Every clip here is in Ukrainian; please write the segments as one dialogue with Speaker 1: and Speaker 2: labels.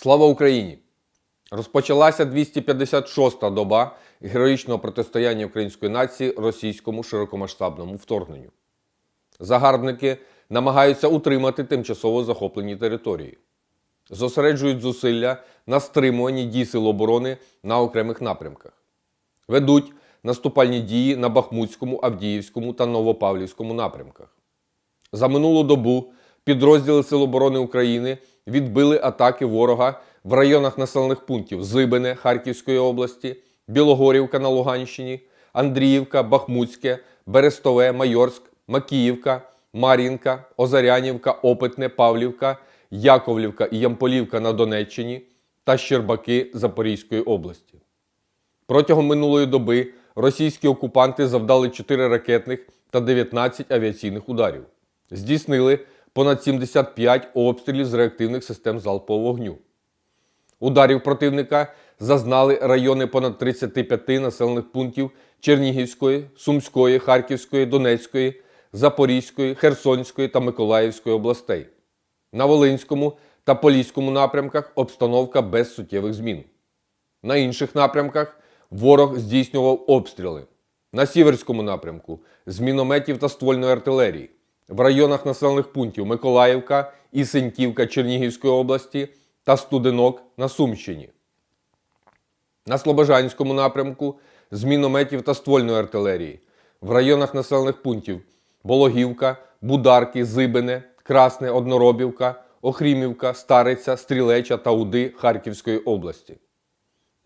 Speaker 1: Слава Україні! Розпочалася 256-та доба героїчного протистояння української нації російському широкомасштабному вторгненню. Загарбники намагаються утримати тимчасово захоплені території, зосереджують зусилля на стримуванні дій сил оборони на окремих напрямках, ведуть наступальні дії на Бахмутському, Авдіївському та Новопавлівському напрямках. За минулу добу підрозділи Сил оборони України відбили атаки ворога в районах населених пунктів Зибине Харківської області, Білогорівка на Луганщині, Андріївка, Бахмутське, Берестове, Майорськ, Макіївка, Мар'їнка, Озарянівка, Опитне, Павлівка, Яковлівка і Ямполівка на Донеччині та Щербаки Запорізької області. Протягом минулої доби російські окупанти завдали 4 ракетних та 19 авіаційних ударів. Здійснили понад 75 обстрілів з реактивних систем залпового вогню. Ударів противника зазнали райони понад 35 населених пунктів Чернігівської, Сумської, Харківської, Донецької, Запорізької, Херсонської та Миколаївської областей. На Волинському та Поліському напрямках обстановка без суттєвих змін. На інших напрямках ворог здійснював обстріли. На Сіверському напрямку з мінометів та ствольної артилерії. В районах населених пунктів Миколаївка і Сеньківка Чернігівської області та Студенок на Сумщині. На Слобожанському напрямку з мінометів та ствольної артилерії. В районах населених пунктів Бологівка, Бударки, Зибине, Красне, Одноробівка, Охрімівка, Стариця, Стрілеча та Уди Харківської області.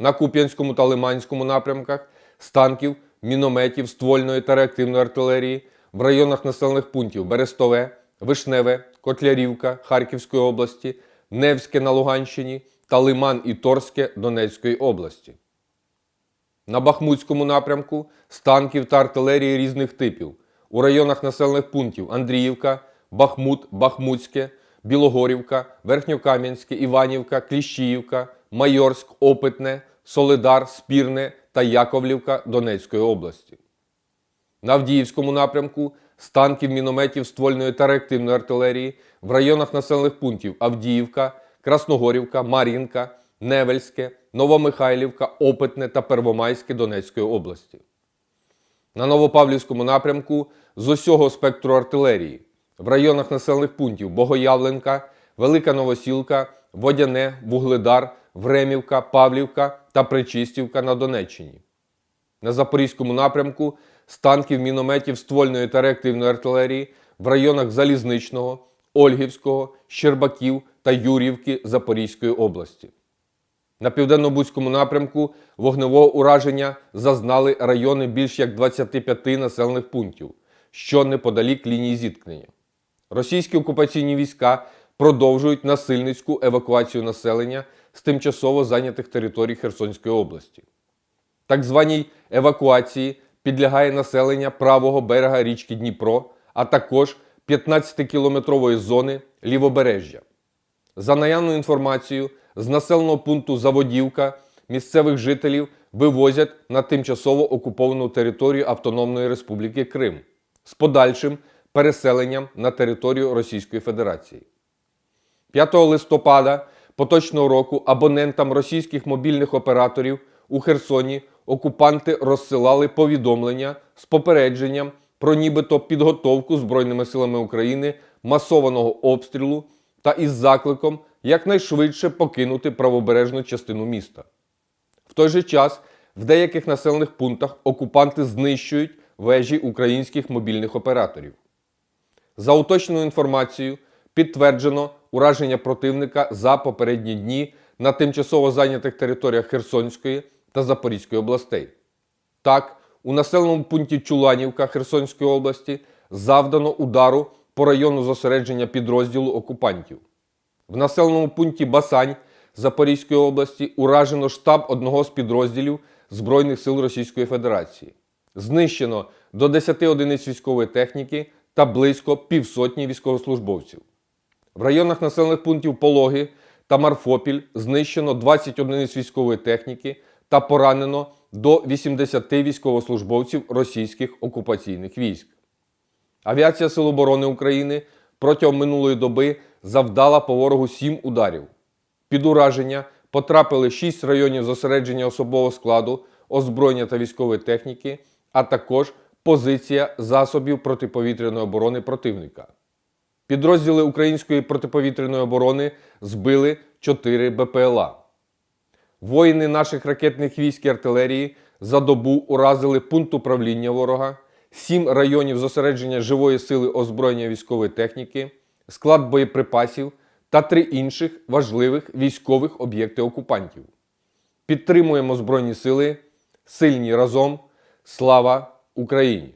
Speaker 1: На Куп'янському та Лиманському напрямках з танків, мінометів, ствольної та реактивної артилерії в районах населених пунктів Берестове, Вишневе, Котлярівка Харківської області, Невське на Луганщині та Лиман і Торське Донецької області. На Бахмутському напрямку з танків та артилерії різних типів у районах населених пунктів Андріївка, Бахмут, Бахмутське, Білогорівка, Верхньокам'янське, Іванівка, Кліщіївка, Майорськ, Опитне, Солидар, Спірне та Яковлівка Донецької області. На Авдіївському напрямку з танків, мінометів, ствольної та реактивної артилерії в районах населених пунктів Авдіївка, Красногорівка, Мар'їнка, Невельське, Новомихайлівка, Опитне та Первомайське Донецької області. На Новопавлівському напрямку з усього спектру артилерії в районах населених пунктів Богоявленка, Велика Новосілка, Водяне, Вугледар, Времівка, Павлівка та Причистівка на Донеччині. На Запорізькому напрямку з танків, мінометів, ствольної та реактивної артилерії в районах Залізничного, Ольгівського, Щербаків та Юрівки Запорізької області. На південно-бузькому напрямку вогневого ураження зазнали райони більш як 25 населених пунктів, що неподалік лінії зіткнення. Російські окупаційні війська продовжують насильницьку евакуацію населення з тимчасово зайнятих територій Херсонської області. Так званій евакуації підлягає населення правого берега річки Дніпро, а також 15-кілометрової зони лівобережжя. За наявною інформацією, з населеного пункту Заводівка місцевих жителів вивозять на тимчасово окуповану територію Автономної Республіки Крим з подальшим переселенням на територію Російської Федерації. 5 листопада поточного року абонентам російських мобільних операторів у Херсоні окупанти розсилали повідомлення з попередженням про нібито підготовку Збройними силами України масованого обстрілу та із закликом якнайшвидше покинути правобережну частину міста. В той же час в деяких населених пунктах окупанти знищують вежі українських мобільних операторів. За уточненою інформацією, підтверджено ураження противника за попередні дні на тимчасово зайнятих територіях Херсонської та Запорізької областей. Так, у населеному пункті Чуланівка Херсонської області завдано удару по району зосередження підрозділу окупантів. В населеному пункті Басань Запорізької області уражено штаб одного з підрозділів Збройних сил Російської Федерації. Знищено до 10 одиниць військової техніки та близько півсотні військовослужбовців. В районах населених пунктів Пологи та Марфопіль знищено 20 одиниць військової техніки та поранено до 80 військовослужбовців російських окупаційних військ. Авіація Сил оборони України протягом минулої доби завдала по ворогу 7 ударів. Під ураження потрапили 6 районів зосередження особового складу, озброєння та військової техніки, а також позиція засобів протиповітряної оборони противника. Підрозділи української протиповітряної оборони збили 4 БПЛА. Воїни наших ракетних військ і артилерії за добу уразили пункт управління ворога, 7 районів зосередження живої сили озброєння військової техніки, склад боєприпасів та три інших важливих військових об'єкти окупантів. Підтримуємо Збройні сили, сильні разом. Слава Україні!